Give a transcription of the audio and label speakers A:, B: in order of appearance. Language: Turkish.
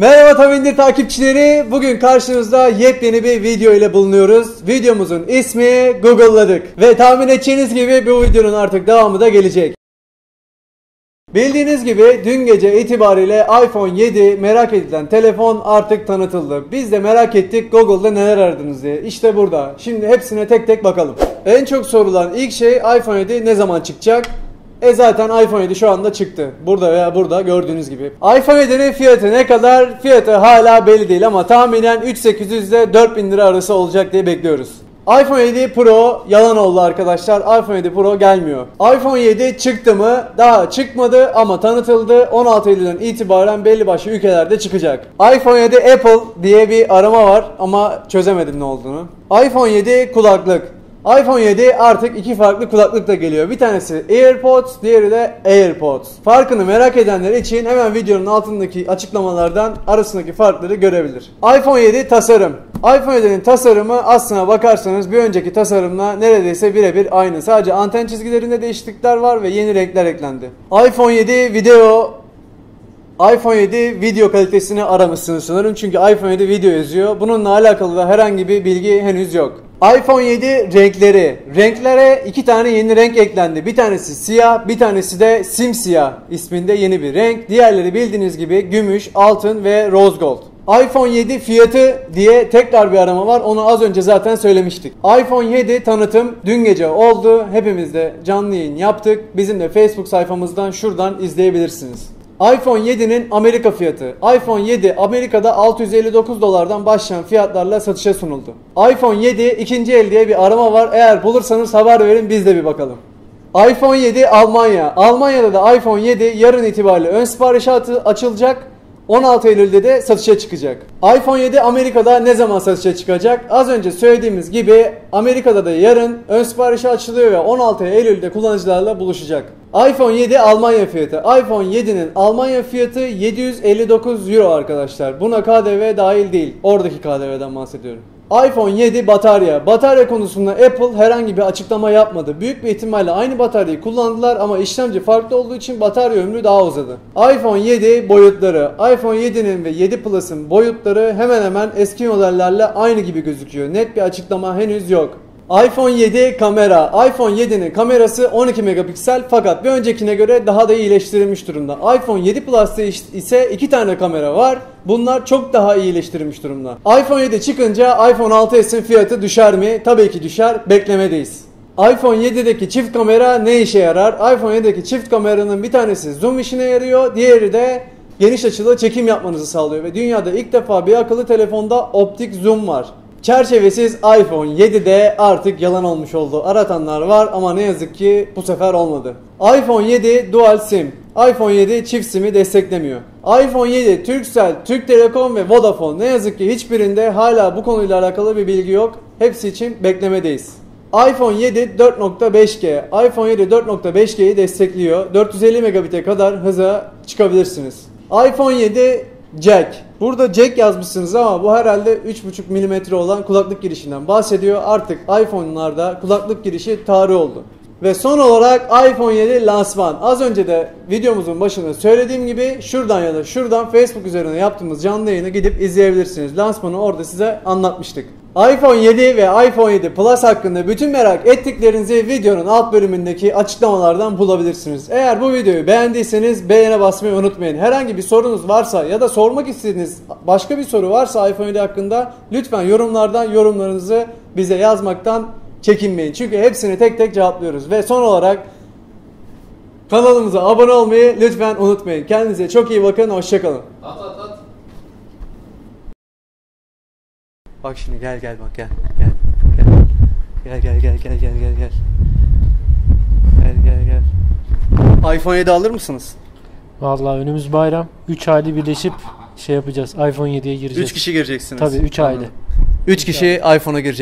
A: Merhaba Tavindir takipçileri. Bugün karşınızda yepyeni bir video ile bulunuyoruz. Videomuzun ismi Google'ladık. Ve tahmin edeceğiniz gibi bu videonun artık devamı da gelecek. Bildiğiniz gibi dün gece itibariyle iPhone 7 merak edilen telefon artık tanıtıldı. Biz de merak ettik Google'da neler aradınız diye. İşte burada. Şimdi hepsine tek tek bakalım. En çok sorulan ilk şey iPhone 7 ne zaman çıkacak? E zaten iPhone 7 şu anda çıktı. Burada veya burada gördüğünüz gibi. iPhone 7'nin fiyatı ne kadar? Fiyatı hala belli değil ama tahminen 3800 ile 4000 lira arası olacak diye bekliyoruz. iPhone 7 Pro yalan oldu arkadaşlar. iPhone 7 Pro gelmiyor. iPhone 7 çıktı mı? Daha çıkmadı ama tanıtıldı. 16 Eylül'den itibaren belli başlı ülkelerde çıkacak. iPhone 7 Apple diye bir arama var ama çözemedim ne olduğunu. iPhone 7 kulaklık. iPhone 7 artık iki farklı kulaklıkla geliyor. Bir tanesi AirPods, diğeri de AirPods. Farkını merak edenler için hemen videonun altındaki açıklamalardan arasındaki farkları görebilir. iPhone 7 tasarım. iPhone 7'nin tasarımı aslına bakarsanız bir önceki tasarımla neredeyse birebir aynı. Sadece anten çizgilerinde değişiklikler var ve yeni renkler eklendi. iPhone 7 video iPhone 7 video kalitesini aramışsınız sanırım çünkü iPhone 7 video yazıyor. Bununla alakalı da herhangi bir bilgi henüz yok. iPhone 7 renkleri. Renklere iki tane yeni renk eklendi. Bir tanesi siyah, bir tanesi de simsiyah isminde yeni bir renk. Diğerleri bildiğiniz gibi gümüş, altın ve rose gold. iPhone 7 fiyatı diye tekrar bir arama var. Onu az önce zaten söylemiştik. iPhone 7 tanıtım dün gece oldu. Hepimiz de canlı yayın yaptık. Bizim de Facebook sayfamızdan şuradan izleyebilirsiniz iPhone 7'nin Amerika fiyatı. iPhone 7 Amerika'da 659 dolardan başlayan fiyatlarla satışa sunuldu. iPhone 7 ikinci el diye bir arama var. Eğer bulursanız haber verin biz de bir bakalım. iPhone 7 Almanya. Almanya'da da iPhone 7 yarın itibariyle ön sipariş açılacak. 16 Eylül'de de satışa çıkacak. iPhone 7 Amerika'da ne zaman satışa çıkacak? Az önce söylediğimiz gibi Amerika'da da yarın ön siparişi açılıyor ve 16 Eylül'de kullanıcılarla buluşacak. iPhone 7 Almanya fiyatı. iPhone 7'nin Almanya fiyatı 759 Euro arkadaşlar. Buna KDV dahil değil. Oradaki KDV'den bahsediyorum iPhone 7 batarya. Batarya konusunda Apple herhangi bir açıklama yapmadı. Büyük bir ihtimalle aynı bataryayı kullandılar ama işlemci farklı olduğu için batarya ömrü daha uzadı. iPhone 7 boyutları. iPhone 7'nin ve 7 Plus'ın boyutları hemen hemen eski modellerle aynı gibi gözüküyor. Net bir açıklama henüz yok iPhone 7 kamera. iPhone 7'nin kamerası 12 megapiksel fakat bir öncekine göre daha da iyileştirilmiş durumda. iPhone 7 Plus'ta ise 2 tane kamera var. Bunlar çok daha iyileştirilmiş durumda. iPhone 7 çıkınca iPhone 6s'in fiyatı düşer mi? Tabii ki düşer. Beklemedeyiz. iPhone 7'deki çift kamera ne işe yarar? iPhone 7'deki çift kameranın bir tanesi zoom işine yarıyor. Diğeri de geniş açılı çekim yapmanızı sağlıyor ve dünyada ilk defa bir akıllı telefonda optik zoom var. Çerçevesiz iPhone 7'de artık yalan olmuş oldu. Aratanlar var ama ne yazık ki bu sefer olmadı. iPhone 7 Dual SIM. iPhone 7 çift SIM'i desteklemiyor. iPhone 7 Turkcell, Türk Telekom ve Vodafone ne yazık ki hiçbirinde hala bu konuyla alakalı bir bilgi yok. Hepsi için beklemedeyiz. iPhone 7 4.5G. iPhone 7 4.5G'yi destekliyor. 450 megabit'e kadar hıza çıkabilirsiniz. iPhone 7 Jack. Burada Jack yazmışsınız ama bu herhalde 3.5 mm olan kulaklık girişinden bahsediyor. Artık iPhone'larda kulaklık girişi tarih oldu. Ve son olarak iPhone 7 lansman. Az önce de videomuzun başında söylediğim gibi şuradan ya da şuradan Facebook üzerine yaptığımız canlı yayını gidip izleyebilirsiniz. Lansmanı orada size anlatmıştık iPhone 7 ve iPhone 7 Plus hakkında bütün merak ettiklerinizi videonun alt bölümündeki açıklamalardan bulabilirsiniz. Eğer bu videoyu beğendiyseniz beğene basmayı unutmayın. Herhangi bir sorunuz varsa ya da sormak istediğiniz başka bir soru varsa iPhone 7 hakkında lütfen yorumlardan yorumlarınızı bize yazmaktan çekinmeyin. Çünkü hepsini tek tek cevaplıyoruz. Ve son olarak kanalımıza abone olmayı lütfen unutmayın. Kendinize çok iyi bakın. Hoşçakalın.
B: At at at.
A: Bak şimdi gel gel bak gel. Gel. Gel gel gel gel gel gel gel. Gel gel gel. iPhone 7 alır mısınız?
C: Vallahi önümüz bayram. 3 aile birleşip şey yapacağız. iPhone 7'ye gireceğiz.
A: 3 kişi gireceksiniz.
C: Tabii 3 aile.
A: 3 kişi iPhone'a girecek.